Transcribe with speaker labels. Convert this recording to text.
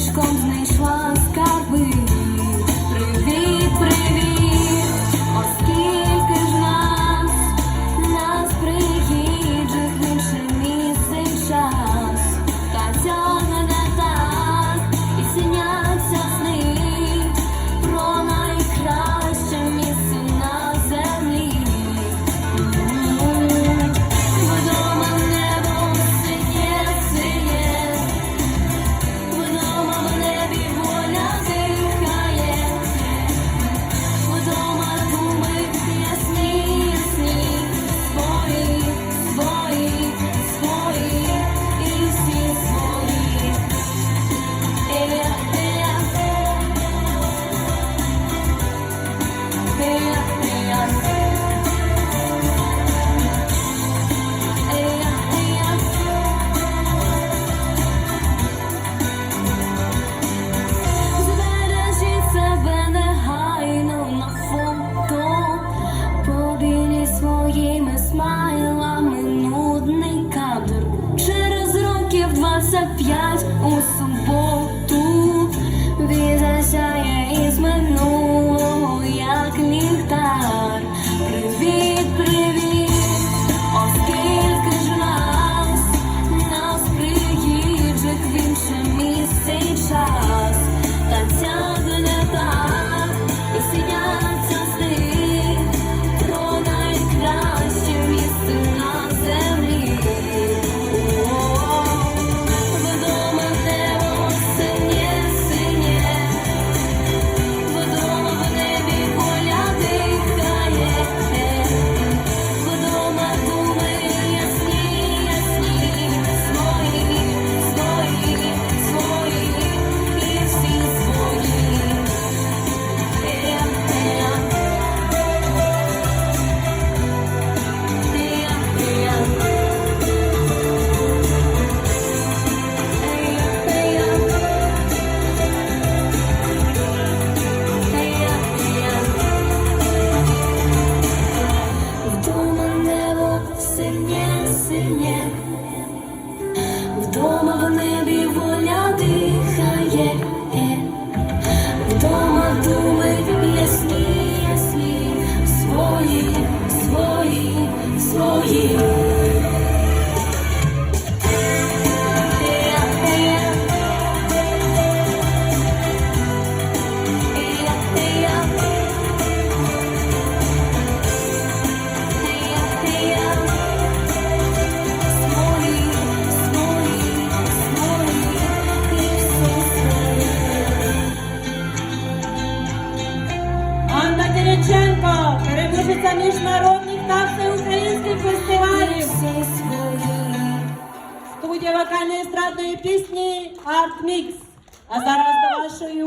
Speaker 1: Сніжком знайшла. За п'ять у суботу він засяє із минулого, як ліхтар. Привіт, свої, свої, свої.
Speaker 2: Кириченко, переможеця міжнародних та всеукраїнських фестивалів. Студія вокальної естрадної пісні Арт Мікс. А зараз до вашої